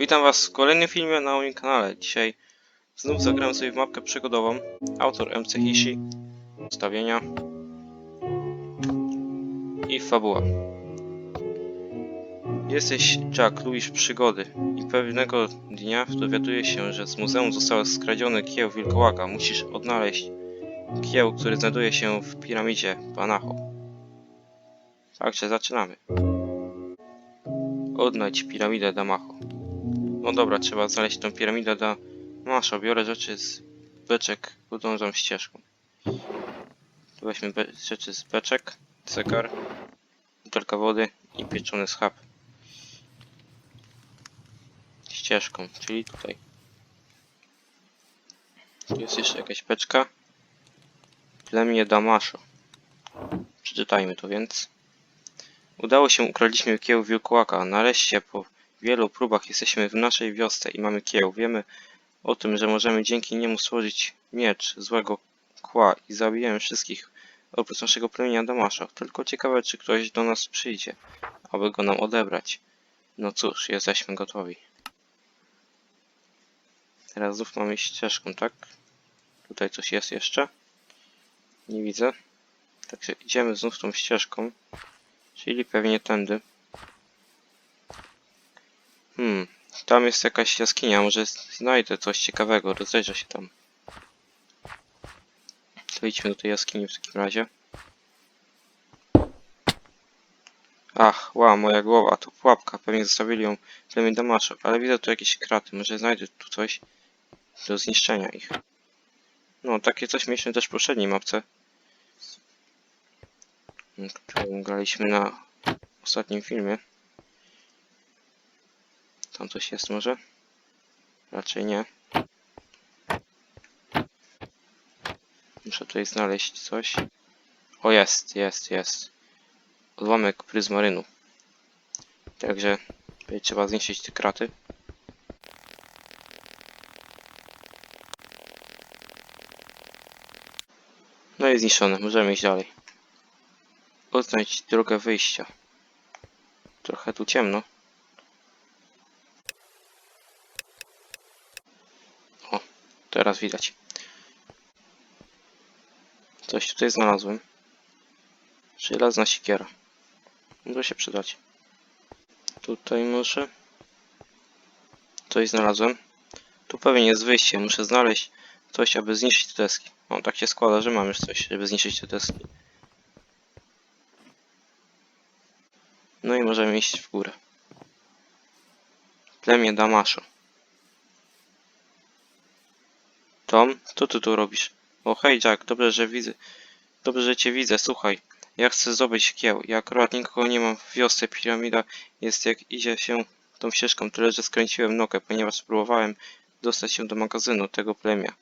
Witam was w kolejnym filmie na moim kanale. Dzisiaj znów zagram sobie w mapkę przygodową. Autor MC Hishi. Ustawienia. I fabuła. Jesteś Jack, lubisz przygody i pewnego dnia dowiaduje się, że z muzeum został skradziony kieł wilkołaka. Musisz odnaleźć kieł, który znajduje się w piramidzie Banacho. Także zaczynamy. Odnajdź piramidę Damacho. No dobra, trzeba znaleźć tą piramidę da Maszo. Biorę rzeczy z beczek, podążam ścieżką. Weźmy be rzeczy z beczek, cegar, butelka wody i pieczony schab. Ścieżką, czyli tutaj. Tu jest jeszcze jakaś beczka. Plemię Damaszo. Przeczytajmy to więc. Udało się, ukradliśmy kieł wilkołaka. Nareszcie po wielu próbach jesteśmy w naszej wiosce i mamy kieł. Wiemy o tym, że możemy dzięki niemu stworzyć miecz złego kła i zabijemy wszystkich oprócz naszego plemienia Damasza. Tylko ciekawe, czy ktoś do nas przyjdzie, aby go nam odebrać. No cóż, jesteśmy gotowi. Teraz znów mamy ścieżką, tak? Tutaj coś jest jeszcze? Nie widzę. Także idziemy znów tą ścieżką. Czyli pewnie tędy. Hmm, tam jest jakaś jaskinia, może znajdę coś ciekawego, rozejrzę się tam. To idźmy do tej jaskini w takim razie. Ach, wow, moja głowa, to pułapka, pewnie zostawili ją w plemię Damaszów, ale widzę tu jakieś kraty, może znajdę tu coś do zniszczenia ich. No, takie coś mieliśmy też w poprzedniej mapce. którą graliśmy na ostatnim filmie. Tam coś jest może? Raczej nie. Muszę tutaj znaleźć coś. O jest, jest, jest. Odłamek pryzmarynu. Także tutaj trzeba zniszczyć te kraty. No i zniszczone, możemy iść dalej. Odznajdź drogę wyjścia. Trochę tu ciemno. O, teraz widać. Coś tutaj znalazłem. Żelazna siekiera. Może się przydać. Tutaj może. Coś znalazłem. Tu pewnie jest wyjście. Muszę znaleźć coś, aby zniszczyć te deski. O, tak się składa, że mam już coś, żeby zniszczyć te deski. No i możemy iść w górę. Plemię Damaszu. Tom, co ty tu robisz? O hej Jack, dobrze, że widzę. Dobrze, że cię widzę, słuchaj. Ja chcę zdobyć kieł. Ja akurat nikogo nie mam w wiosce. Piramida jest jak idzie się tą ścieżką, tyle że skręciłem nogę, ponieważ spróbowałem dostać się do magazynu tego plemia,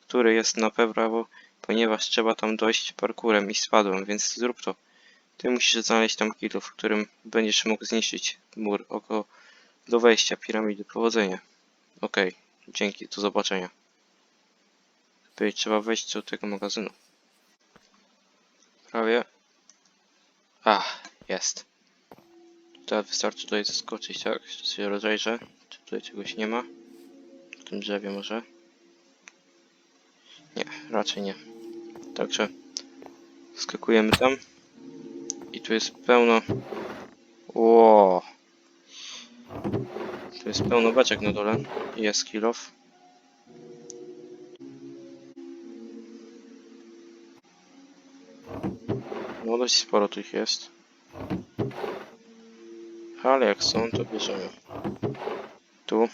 który jest na prawo, ponieważ trzeba tam dojść parkurem i spadłem, więc zrób to. Ty musisz znaleźć tam kilo, w którym będziesz mógł zniszczyć mur około do wejścia piramidy. Powodzenia. Okej, dzięki, do zobaczenia. Tutaj trzeba wejść do tego magazynu. Prawie. Ach, jest. Teraz wystarczy tutaj zaskoczyć, tak? Się rozejrzę, czy tutaj czegoś nie ma. W tym drzewie może. Nie, raczej nie. Także skakujemy tam. I tu jest pełno... Ło. Tu jest pełno beczek na dole. Jest kilof. No dość sporo tych jest. Ale jak są, to bierzemy. Tu.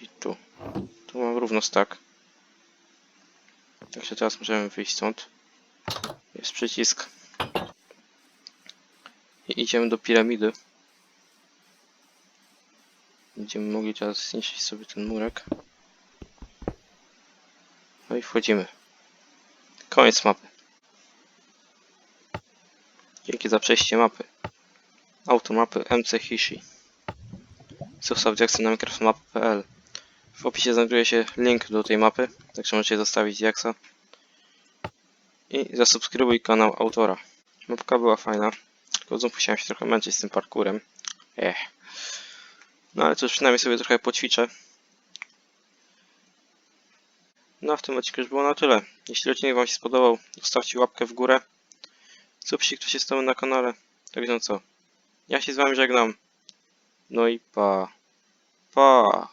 I tu. Tu mam równo stack. Także teraz możemy wyjść stąd. Jest przycisk. I idziemy do piramidy. Będziemy mogli teraz zniszczyć sobie ten murek. No i wchodzimy. Koniec mapy. Dzięki za przejście mapy. Autor mapy MC Hishi. Zostaw Jackson na minecraftmap.pl W opisie znajduje się link do tej mapy, także możecie zostawić Jacksa. I zasubskrybuj kanał autora. Mapka była fajna, tylko znów musiałem się trochę męczyć z tym parkurem. Ech. No ale cóż, przynajmniej sobie trochę poćwiczę. No a w tym odcinku już było na tyle. Jeśli odcinek Wam się spodobał, zostawcie łapkę w górę. Subcie, kto się stały na kanale. Tak więc co? Ja się z Wami żegnam. No i pa. Pa.